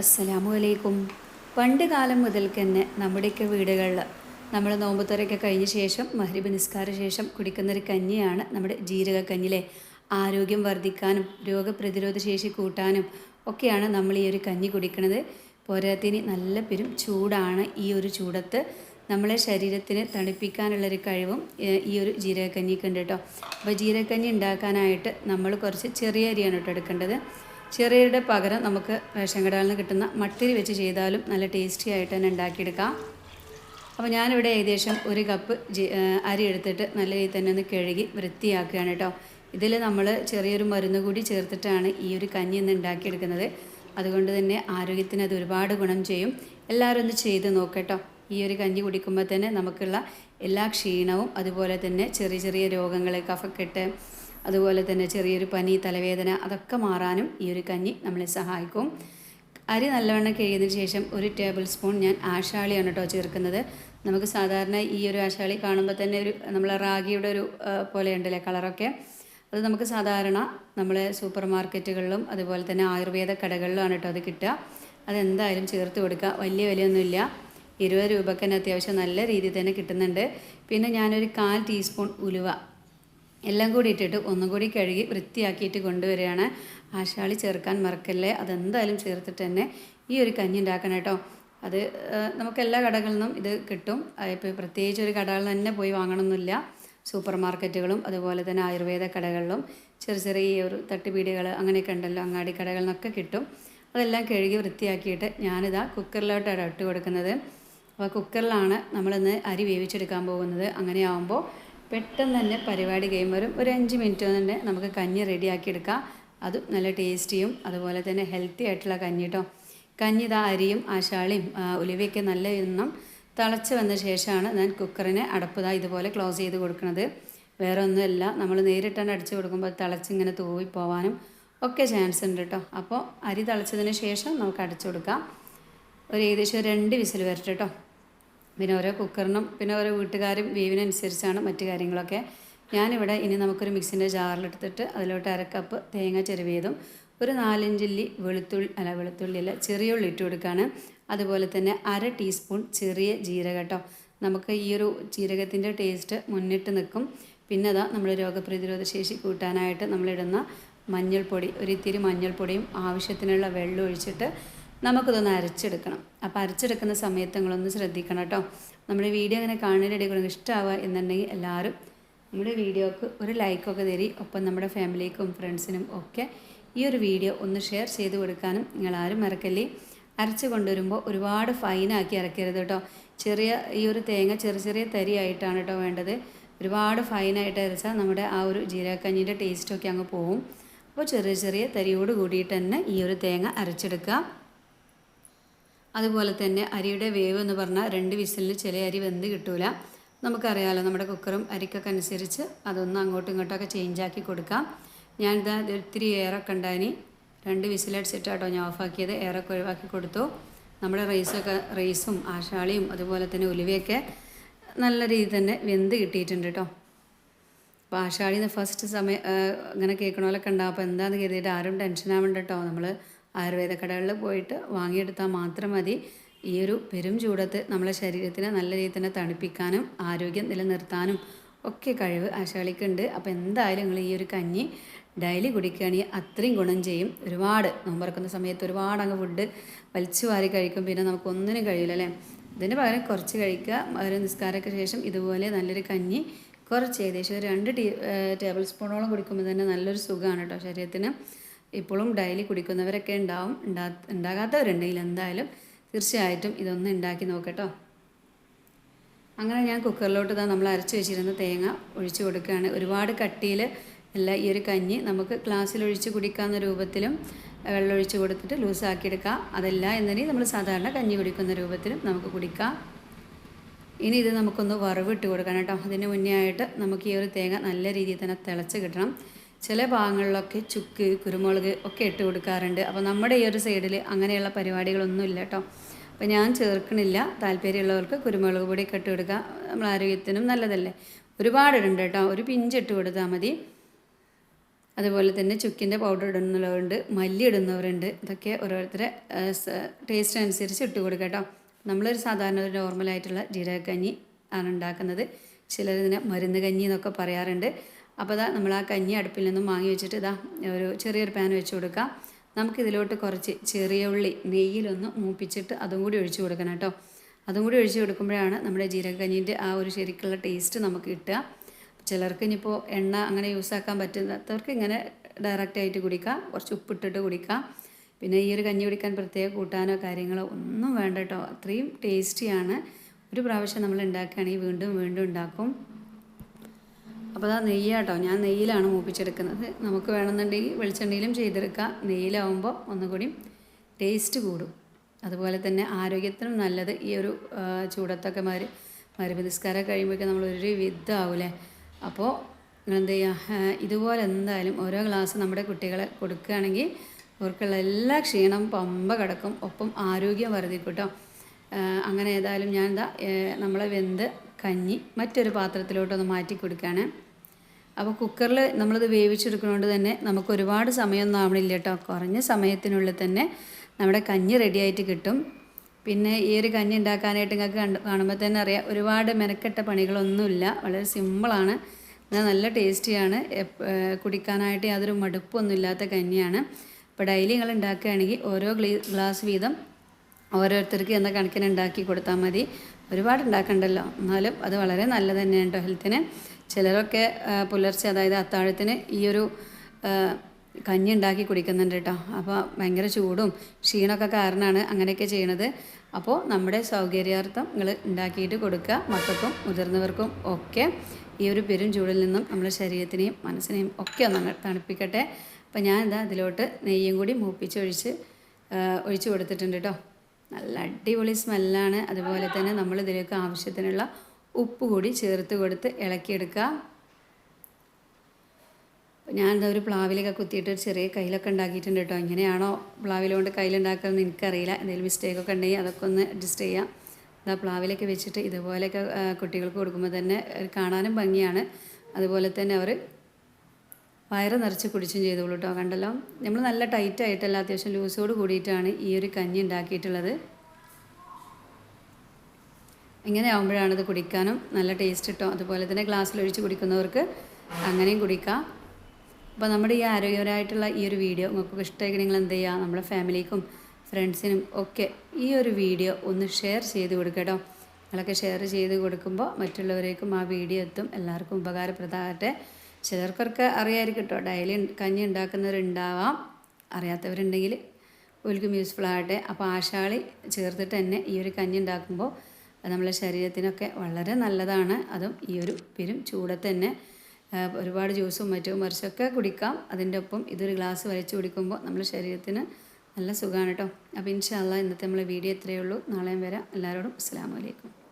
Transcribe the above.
അസ്സലാമു അലൈക്കും. പണ്ട് കാലം മുതൽക്ക് തന്നെ നമ്മുടെയൊക്കെ വീടുകളിൽ നമ്മൾ നോമ്പുത്തുറയൊക്കെ കഴിഞ്ഞ ശേഷം മഹരിബ് നിസ്കാര ശേഷം കുടിക്കുന്നൊരു കഞ്ഞിയാണ് നമ്മുടെ ജീരക കഞ്ഞിലെ ആരോഗ്യം വർദ്ധിക്കാനും രോഗപ്രതിരോധ ശേഷി കൂട്ടാനും ഒക്കെയാണ് നമ്മൾ ഈ ഒരു കഞ്ഞി കുടിക്കുന്നത് പോരാത്തിന് നല്ല പെരും ചൂടാണ് ഈ ഒരു ചൂടത്ത്. നമ്മളെ ശരീരത്തിന് തണുപ്പിക്കാനുള്ളൊരു കഴിവും ഈ ഒരു ജീരകക്കഞ്ഞിക്ക് ഉണ്ട് കേട്ടോ അപ്പോൾ ജീരകക്കഞ്ഞി ഉണ്ടാക്കാനായിട്ട് നമ്മൾ കുറച്ച് ചെറിയ അരിയാണ് കേട്ടോ എടുക്കേണ്ടത്. ചെറിയരുടെ പകരം നമുക്ക് റേഷൻ കടകളിൽ നിന്ന് കിട്ടുന്ന മട്ടിരി വെച്ച് ചെയ്താലും നല്ല ടേസ്റ്റി ആയിട്ട് തന്നെ ഉണ്ടാക്കിയെടുക്കാം. അപ്പോൾ ഞാനിവിടെ ഏകദേശം ഒരു കപ്പ് അരി എടുത്തിട്ട് നല്ല രീതിയിൽ തന്നെ ഒന്ന് കഴുകി വൃത്തിയാക്കുകയാണ് കേട്ടോ. ഇതിൽ നമ്മൾ ചെറിയൊരു മരുന്ന് കൂടി ചേർത്തിട്ടാണ് ഈ ഒരു കഞ്ഞി ഇന്ന് ഉണ്ടാക്കിയെടുക്കുന്നത്. അതുകൊണ്ട് തന്നെ ആരോഗ്യത്തിന് അത് ഒരുപാട് ഗുണം ചെയ്യും. എല്ലാവരും ഒന്ന് ചെയ്ത് നോക്കട്ടോ ഈ ഒരു കഞ്ഞി കുടിക്കുമ്പോൾ തന്നെ നമുക്കുള്ള എല്ലാ ക്ഷീണവും അതുപോലെ തന്നെ ചെറിയ ചെറിയ രോഗങ്ങൾ കഫക്കെട്ട് അതുപോലെ തന്നെ ചെറിയൊരു പനി തലവേദന അതൊക്കെ മാറാനും ഈ ഒരു കഞ്ഞി നമ്മളെ സഹായിക്കും. അരി നല്ലവണ്ണം കഴിയുന്നതിന് ശേഷം ഒരു ടേബിൾ സ്പൂൺ ഞാൻ ആശാളിയാണ് കേട്ടോ ചേർക്കുന്നത്. നമുക്ക് സാധാരണ ഈ ഒരു ആശാളി കാണുമ്പോൾ തന്നെ ഒരു നമ്മളെ റാഗിയുടെ ഒരു പോലെ ഉണ്ടല്ലേ കളറൊക്കെ? അത് നമുക്ക് സാധാരണ നമ്മളെ സൂപ്പർ മാർക്കറ്റുകളിലും അതുപോലെ തന്നെ ആയുർവേദ കടകളിലുമാണ് കേട്ടോ അത് കിട്ടുക. അതെന്തായാലും ചേർത്ത് കൊടുക്കുക. വലിയ വിലയൊന്നുമില്ല. ഇരുപത് രൂപക്ക് തന്നെ അത്യാവശ്യം നല്ല രീതിയിൽ തന്നെ കിട്ടുന്നുണ്ട്. പിന്നെ ഞാനൊരു കാൽ ടീസ്പൂൺ ഉലുവ എല്ലാം കൂടി ഇട്ടിട്ട് ഒന്നും കൂടി കഴുകി വൃത്തിയാക്കിയിട്ട് കൊണ്ടുവരികയാണ്. ആശാളി ചേർക്കാൻ മറക്കല്ലേ? അതെന്തായാലും ചേർത്തിട്ട് തന്നെ ഈ ഒരു കഞ്ഞി ഉണ്ടാക്കണം കേട്ടോ. അത് നമുക്ക് എല്ലാ കടകളിൽ നിന്നും ഇത് കിട്ടും. ഇപ്പോൾ പ്രത്യേകിച്ച് ഒരു കടകളിൽ തന്നെ പോയി വാങ്ങണമെന്നില്ല സൂപ്പർ മാർക്കറ്റുകളും അതുപോലെ തന്നെ ആയുർവേദ കടകളിലും ചെറിയ ചെറിയ ഒരു തട്ടുപീടികൾ അങ്ങനെയൊക്കെ ഉണ്ടല്ലോ അങ്ങാടി കടകളിൽ നിന്നൊക്കെ കിട്ടും. അതെല്ലാം കഴുകി വൃത്തിയാക്കിയിട്ട് ഞാനിതാ കുക്കറിലോട്ടാണ് ഇട്ട് കൊടുക്കുന്നത്. അപ്പോൾ കുക്കറിലാണ് നമ്മളിന്ന് അരി വേവിച്ചെടുക്കാൻ പോകുന്നത്. അങ്ങനെ പെട്ടെന്ന് തന്നെ പരിപാടി കഴിയുമ്പോൾ ഒരു അഞ്ച് മിനിറ്റ് തന്നെ നമുക്ക് കഞ്ഞി റെഡിയാക്കി എടുക്കാം. അത് നല്ല ടേസ്റ്റിയും അതുപോലെ തന്നെ ഹെൽത്തി ആയിട്ടുള്ള കഞ്ഞി കേട്ടോ കഞ്ഞി ഇതാ അരിയും ആശാളിയും ഉലുവയൊക്കെ നല്ല ഇന്നും തിളച്ച് വന്ന ശേഷമാണ് ഞാൻ കുക്കറിനെ അടപ്പുതാ ഇതുപോലെ ക്ലോസ് ചെയ്ത് കൊടുക്കുന്നത് വേറെ ഒന്നുമല്ല നമ്മൾ നേരിട്ടാണ് അടിച്ചു കൊടുക്കുമ്പോൾ തിളച്ചിങ്ങനെ തൂവി പോവാനും ഒക്കെ ചാൻസ് ഉണ്ട് കേട്ടോ അപ്പോൾ അരി തിളച്ചതിന് ശേഷം നമുക്ക് അടച്ചു കൊടുക്കാം. ഒരു ഏകദേശം രണ്ട് വിസിൽ വരട്ടെ കേട്ടോ പിന്നെ ഓരോ കുക്കറിനും പിന്നെ ഓരോ വീട്ടുകാരും വേവിനനുസരിച്ചാണ് മറ്റു കാര്യങ്ങളൊക്കെ. ഞാനിവിടെ ഇനി നമുക്കൊരു മിക്സിന്റെ ജാറിലെടുത്തിട്ട് അതിലോട്ട് അരക്കപ്പ് തേങ്ങ ചെരുവിയതും ഒരു നാലഞ്ചില്ലി വെളുത്തുള്ളി അല്ല വെളുത്തുള്ളി അല്ല ചെറിയ ഉള്ളി ഇട്ട് കൊടുക്കുകയാണ് അതുപോലെ തന്നെ അര ടീസ്പൂൺ ചെറിയ ജീരകം കേട്ടോ. നമുക്ക് ഈ ഒരു ജീരകത്തിന്റെ ടേസ്റ്റ് മുന്നിട്ട് നിൽക്കും. പിന്നെ അതാ നമ്മൾ രോഗപ്രതിരോധ ശേഷി കൂട്ടാനായിട്ട് നമ്മളിടുന്ന മഞ്ഞൾപ്പൊടി ഒരു ഇത്തിരി മഞ്ഞൾപ്പൊടിയും ആവശ്യത്തിനുള്ള വെള്ളം ഒഴിച്ചിട്ട് നമുക്കിതൊന്ന് അരച്ചെടുക്കണം. അപ്പോൾ അരച്ചെടുക്കുന്ന സമയത്ത് നിങ്ങളൊന്ന് ശ്രദ്ധിക്കണം കേട്ടോ. നമ്മുടെ വീഡിയോ അങ്ങനെ കാണുന്നതിനിടയിൽ കൂടെ ഇഷ്ടമാവുക എന്നുണ്ടെങ്കിൽ എല്ലാവരും നമ്മുടെ വീഡിയോക്ക് ഒരു ലൈക്കൊക്കെ തരി. ഒപ്പം നമ്മുടെ ഫാമിലിക്കും ഫ്രണ്ട്സിനും ഒക്കെ ഈ ഒരു വീഡിയോ ഒന്ന് ഷെയർ ചെയ്ത് കൊടുക്കാനും നിങ്ങളാരും മറക്കല്ലേ? അരച്ച് കൊണ്ടുവരുമ്പോൾ ഒരുപാട് ഫൈനാക്കി അരക്കരുത് കേട്ടോ. ചെറിയ ഈ ഒരു തേങ്ങ ചെറിയ ചെറിയ തരിയായിട്ടാണ് കേട്ടോ വേണ്ടത്. ഒരുപാട് ഫൈനായിട്ട് അരച്ചാൽ നമ്മുടെ ആ ഒരു ജീരകക്കഞ്ഞിന്റെ ടേസ്റ്റൊക്കെ അങ്ങ് പോവും. അപ്പോൾ ചെറിയ ചെറിയ തരിയോട് കൂടിയിട്ട് തന്നെ ഈ ഒരു തേങ്ങ അരച്ചെടുക്കുക. അതുപോലെ തന്നെ അരിയുടെ വേവ് എന്ന് പറഞ്ഞാൽ രണ്ട് വിസിലിന് ചില അരി വെന്ത് കിട്ടൂല. നമുക്കറിയാമല്ലോ നമ്മുടെ കുക്കറും അരിക്കൊക്കെ അനുസരിച്ച് അതൊന്ന് അങ്ങോട്ടും ഇങ്ങോട്ടൊക്കെ ചേഞ്ച് ആക്കി കൊടുക്കാം. ഞാനിതാ ഒത്തിരി എയറൊക്കെ ഉണ്ടായിനി. രണ്ട് വിസിലടിച്ചിട്ടാട്ടോ ഞാൻ ഓഫാക്കിയത്. എയറൊക്കെ ഒഴിവാക്കി കൊടുത്തു. നമ്മുടെ റൈസൊക്കെ റൈസും ആശാളിയും അതുപോലെ തന്നെ ഉലുവയൊക്കെ നല്ല രീതിയിൽ തന്നെ വെന്ത് കിട്ടിയിട്ടുണ്ട് കേട്ടോ അപ്പോൾ ആഷാളിന്ന് ഫസ്റ്റ് സമയം ഇങ്ങനെ കേൾക്കണ പോലൊക്കെ ഉണ്ടാവും. അപ്പോൾ എന്താണെന്ന് കരുതിയിട്ട് ആരും ടെൻഷൻ ആവണ്ട കേട്ടോ നമ്മൾ ആയുർവേദ കടകളിൽ പോയിട്ട് വാങ്ങിയെടുത്താൽ മാത്രം മതി. ഈ ഒരു പെരും ചൂടത്ത് നമ്മളെ ശരീരത്തിനെ നല്ല രീതിയിൽ തന്നെ തണുപ്പിക്കാനും ആരോഗ്യം നിലനിർത്താനും ഒക്കെ കഴിവ് ആശാളിക്കുണ്ട്. അപ്പോൾ എന്തായാലും നിങ്ങൾ ഈ ഒരു കഞ്ഞി ഡെയിലി കുടിക്കുകയാണെങ്കിൽ അത്രയും ഗുണം ചെയ്യും. ഒരുപാട് നോമ്പറക്കുന്ന സമയത്ത് ഒരുപാട് അങ്ങ് ഫുഡ് വലിച്ചു വാരി കഴിക്കും. പിന്നെ നമുക്കൊന്നിനും കഴിയില്ല അല്ലേ? ഇതിന് പകരം കുറച്ച് കഴിക്കുക. ഒരു നിസ്കാരമൊക്കെ ശേഷം ഇതുപോലെ നല്ലൊരു കഞ്ഞി കുറച്ച് ഏകദേശം ഒരു രണ്ട് ടീ ടേബിൾ സ്പൂണോളം കുടിക്കുമ്പോൾ തന്നെ നല്ലൊരു സുഖമാണ് കേട്ടോ ശരീരത്തിന്. ഇപ്പോഴും ഡെയിലി കുടിക്കുന്നവരൊക്കെ ഉണ്ടാവും. ഉണ്ടാ ഉണ്ടാകാത്തവരുണ്ടെങ്കിൽ എന്തായാലും തീർച്ചയായിട്ടും ഇതൊന്ന് ഉണ്ടാക്കി നോക്കട്ടോ. അങ്ങനെ ഞാൻ കുക്കറിലോട്ട് നമ്മൾ അരച്ച് വെച്ചിരുന്ന തേങ്ങ ഒഴിച്ചു കൊടുക്കുകയാണ്. ഒരുപാട് കട്ടിയിൽ അല്ല ഈ ഒരു കഞ്ഞി നമുക്ക് ഗ്ലാസ്സിൽ ഒഴിച്ച് കുടിക്കാവുന്ന രൂപത്തിലും വെള്ളം ഒഴിച്ച് കൊടുത്തിട്ട് ലൂസാക്കിയെടുക്കാം. അതല്ല എന്നുണ്ടെങ്കിൽ നമ്മൾ സാധാരണ കഞ്ഞി കുടിക്കുന്ന രൂപത്തിലും നമുക്ക് കുടിക്കാം. ഇനി ഇത് നമുക്കൊന്ന് വറവിട്ട് കൊടുക്കണം കേട്ടോ. അതിന് മുന്നേ ആയിട്ട് നമുക്ക് ഈ ഒരു തേങ്ങ നല്ല രീതിയിൽ തന്നെ തിളച്ച് കിട്ടണം. ചില ഭാഗങ്ങളിലൊക്കെ ചുക്ക് കുരുമുളക് ഒക്കെ ഇട്ട് കൊടുക്കാറുണ്ട്. അപ്പോൾ നമ്മുടെ ഈ ഒരു സൈഡിൽ അങ്ങനെയുള്ള പരിപാടികളൊന്നും ഇല്ല കേട്ടോ അപ്പോൾ ഞാൻ ചേർക്കണില്ല. താല്പര്യമുള്ളവർക്ക് കുരുമുളക് പൊടി ഒക്കെ ഇട്ട് കൊടുക്കുക നമ്മൾ ആരോഗ്യത്തിനും നല്ലതല്ലേ. ഒരുപാട് ഇടുന്നുണ്ട് കേട്ടോ ഒരു പിഞ്ച് ഇട്ട് കൊടുത്താൽ മതി. അതുപോലെ തന്നെ ചുക്കിന്റെ പൗഡർ ഇടുന്നവരുണ്ട് മല്ലി ഇടുന്നവരുണ്ട്. ഇതൊക്കെ ഓരോരുത്തരെ ടേസ്റ്റ് അനുസരിച്ച് ഇട്ട് കൊടുക്കുക കേട്ടോ നമ്മളൊരു സാധാരണ ഒരു നോർമലായിട്ടുള്ള ജീരകക്കഞ്ഞി ആണ് ഉണ്ടാക്കുന്നത്. ചിലരിതിനെ മരുന്ന് കഞ്ഞി എന്നൊക്കെ പറയാറുണ്ട്. അപ്പോൾ ഇതാ നമ്മൾ ആ കഞ്ഞി അടുപ്പിൽ നിന്നും വാങ്ങി വെച്ചിട്ട് ഇതാ ഒരു ചെറിയൊരു പാൻ വെച്ച് കൊടുക്കാം. നമുക്കിതിലോട്ട് കുറച്ച് ചെറിയ ഉള്ളി നെയ്യിലൊന്ന് മൂപ്പിച്ചിട്ട് അതും കൂടി ഒഴിച്ചു കൊടുക്കണം കേട്ടോ. അതും കൂടി ഒഴിച്ചു കൊടുക്കുമ്പോഴാണ് നമ്മുടെ ജീരകക്കഞ്ഞീന്റെ ആ ഒരു ശരിക്കുള്ള ടേസ്റ്റ് നമുക്ക് കിട്ടുക. ചിലർക്ക് ഇനിയിപ്പോൾ എണ്ണ അങ്ങനെ യൂസാക്കാൻ പറ്റുന്നവർക്ക് ഇങ്ങനെ ഡയറക്റ്റ് ആയിട്ട് കുടിക്കാം. കുറച്ച് ഉപ്പിട്ടിട്ട് കുടിക്കാം. പിന്നെ ഈ ഒരു കഞ്ഞി കുടിക്കാൻ പ്രത്യേക കൂട്ടാനോ കാര്യങ്ങളോ ഒന്നും വേണ്ട കേട്ടോ. അത്രയും ടേസ്റ്റിയാണ് ഒരു പ്രാവശ്യം നമ്മൾ ഉണ്ടാക്കുകയാണെങ്കിൽ വീണ്ടും വീണ്ടും ഉണ്ടാക്കും. അപ്പോൾ അതാ നെയ്യാട്ടോ. ഞാൻ നെയ്യിലാണ് മൂപ്പിച്ചെടുക്കുന്നത്. നമുക്ക് വേണമെന്നുണ്ടെങ്കിൽ വെളിച്ചെണ്ണയിലും ചെയ്തെടുക്കാം. നെയ്യിലാവുമ്പോൾ ഒന്നുകൂടി ടേസ്റ്റ് കൂടും. അതുപോലെ തന്നെ ആരോഗ്യത്തിനും നല്ലത് ഈ ഒരു ചൂടത്തൊക്കെ മാറി മരുന്ന് നിസ്കാരം കഴിയുമ്പോഴേക്കും നമ്മൾ ഒരു വിധാവൂലേ? അപ്പോൾ എന്ത് ചെയ്യുക ഇതുപോലെ എന്തായാലും ഓരോ ഗ്ലാസ് നമ്മുടെ കുട്ടികളെ കൊടുക്കുകയാണെങ്കിൽ അവർക്കുള്ള എല്ലാ ക്ഷീണം പമ്പ കിടക്കും. ഒപ്പം ആരോഗ്യം വർദ്ധിക്കൂട്ടോ. കേട്ടോ അങ്ങനെ ഏതായാലും ഞാൻ എന്താ നമ്മളെ വെന്ത് കഞ്ഞി മറ്റൊരു പാത്രത്തിലോട്ടൊന്ന് മാറ്റി കൊടുക്കുകയാണ്. അപ്പോൾ കുക്കറിൽ നമ്മളിത് വേവിച്ചെടുക്കുന്നതുകൊണ്ട് തന്നെ നമുക്ക് ഒരുപാട് സമയമൊന്നും ആവണില്ല കേട്ടോ കുറഞ്ഞ സമയത്തിനുള്ളിൽ തന്നെ നമ്മുടെ കഞ്ഞി റെഡിയായിട്ട് കിട്ടും. പിന്നെ ഈ ഒരു കഞ്ഞി ഉണ്ടാക്കാനായിട്ട് നിങ്ങൾക്ക് കണ്ട് കാണുമ്പോൾ തന്നെ അറിയാം ഒരുപാട് മെനക്കെട്ട പണികളൊന്നുമില്ല. വളരെ സിമ്പിളാണ്. എന്നാൽ നല്ല ടേസ്റ്റിയാണ്. കുടിക്കാനായിട്ട് യാതൊരു മടുപ്പൊന്നും ഇല്ലാത്ത കഞ്ഞിയാണ്. അപ്പോൾ ഡെയിലി നിങ്ങൾ ഉണ്ടാക്കുകയാണെങ്കിൽ ഓരോ ഗ്ലീ ഗ്ലാസ് വീതം ഓരോരുത്തർക്ക് എന്ന കണക്കിന് ഉണ്ടാക്കി കൊടുത്താൽ മതി. ഒരുപാട് ഉണ്ടാക്കണ്ടല്ലോ. എന്നാലും അത് വളരെ നല്ലതന്നെയാണ് കേട്ടോ ഹെൽത്തിന്. ചിലരൊക്കെ പുലർച്ചെ അതായത് അത്താഴത്തിന് ഈ ഒരു കഞ്ഞി ഉണ്ടാക്കി കുടിക്കുന്നുണ്ട് കേട്ടോ. അപ്പോൾ ഭയങ്കര ചൂടും ക്ഷീണമൊക്കെ കാരണമാണ് അങ്ങനെയൊക്കെ ചെയ്യണത്. അപ്പോൾ നമ്മുടെ സൗകര്യാർത്ഥം നിങ്ങൾ ഉണ്ടാക്കിയിട്ട് കൊടുക്കുക. മക്കൾക്കും മുതിർന്നവർക്കും ഒക്കെ ഈ ഒരു പെരും ചൂടിൽ നിന്നും നമ്മുടെ ശരീരത്തിനെയും മനസ്സിനെയും ഒക്കെ ഒന്ന് തണുപ്പിക്കട്ടെ. അപ്പോൾ ഞാൻ എന്താ അതിലോട്ട് നെയ്യും കൂടി മൂപ്പിച്ചൊഴിച്ച് ഒഴിച്ച് കൊടുത്തിട്ടുണ്ട് കേട്ടോ. നല്ല അടിപൊളി സ്മെല്ലാണ്. അതുപോലെ തന്നെ നമ്മൾ ഇതിലേക്ക് ആവശ്യത്തിനുള്ള ഉപ്പ് കൂടി ചേർത്ത് കൊടുത്ത് ഇളക്കിയെടുക്കുക. ഞാനിതാ ഒരു പ്ലാവിലൊക്കെ കുത്തിയിട്ട് ഒരു ചെറിയ കയ്യിലൊക്കെ ഉണ്ടാക്കിയിട്ടുണ്ട് കേട്ടോ. ഇങ്ങനെയാണോ പ്ലാവിലുകൊണ്ട് കയ്യിലുണ്ടാക്കുന്നത് എനിക്കറിയില്ല. എന്തെങ്കിലും മിസ്റ്റേക്കൊക്കെ ഉണ്ടെങ്കിൽ അതൊക്കെ ഒന്ന് അഡ്ജസ്റ്റ് ചെയ്യാം. ഇതാ പ്ലാവിലൊക്കെ വെച്ചിട്ട് ഇതുപോലെയൊക്കെ കുട്ടികൾക്ക് കൊടുക്കുമ്പോൾ തന്നെ കാണാനും ഭംഗിയാണ്. അതുപോലെ തന്നെ അവർ വയറ് നിറച്ച് കുടിച്ചും ചെയ്തോളൂ കേട്ടോ. കണ്ടല്ലോ? നമ്മൾ നല്ല ടൈറ്റായിട്ടല്ല അത്യാവശ്യം ലൂസോട് കൂടിയിട്ടാണ് ഈ ഒരു കഞ്ഞി ഉണ്ടാക്കിയിട്ടുള്ളത്. ഇങ്ങനെ ആകുമ്പോഴാണ് ഇത് കുടിക്കാനും നല്ല ടേസ്റ്റ് കിട്ടും. അതുപോലെ തന്നെ ഗ്ലാസ്സിൽ ഒഴിച്ച് കുടിക്കുന്നവർക്ക് അങ്ങനെയും കുടിക്കാം. അപ്പോൾ നമ്മുടെ ഈ ആരോഗ്യപരമായിട്ടുള്ള ഈ ഒരു വീഡിയോ നിങ്ങൾക്ക് ഇഷ്ടമായിട്ട് നിങ്ങൾ എന്ത് ചെയ്യുക? നമ്മുടെ ഫാമിലിക്കും ഫ്രണ്ട്സിനും ഒക്കെ ഈ ഒരു വീഡിയോ ഒന്ന് ഷെയർ ചെയ്ത് കൊടുക്കട്ടോ കേട്ടോ നിങ്ങളൊക്കെ ഷെയർ ചെയ്ത് കൊടുക്കുമ്പോൾ മറ്റുള്ളവരേക്കും ആ വീഡിയോ എത്തും. എല്ലാവർക്കും ഉപകാരപ്രദമാകട്ടെ. ചിലർക്കൊക്കെ അറിയായിരിക്കും കേട്ടോ ഡെയിലി കഞ്ഞി ഉണ്ടാക്കുന്നവരുണ്ടാവാം. അറിയാത്തവരുണ്ടെങ്കിൽ ഒരിക്കും യൂസ്ഫുൾ ആകട്ടെ. അപ്പോൾ ആശാളി ചേർത്തിട്ട് തന്നെ ഈ ഒരു കഞ്ഞി ഉണ്ടാക്കുമ്പോൾ അത് നമ്മളെ ശരീരത്തിനൊക്കെ വളരെ നല്ലതാണ്. അതും ഈ ഒരു പെരും ചൂടത്ത് തന്നെ ഒരുപാട് ജ്യൂസും മറ്റും മറിച്ചൊക്കെ കുടിക്കാം. അതിന്റെ ഒപ്പം ഇതൊരു ഗ്ലാസ് വലിച്ചു കുടിക്കുമ്പോൾ നമ്മുടെ ശരീരത്തിന് നല്ല സുഖമാണ് കേട്ടോ. അപ്പോൾ ഇൻഷാല്ല ഇന്നത്തെ നമ്മളെ വീഡിയോ ഇത്രയേ ഉള്ളൂ. നാളെയും വരാം. എല്ലാവരോടും അസ്സാം വലൈക്കും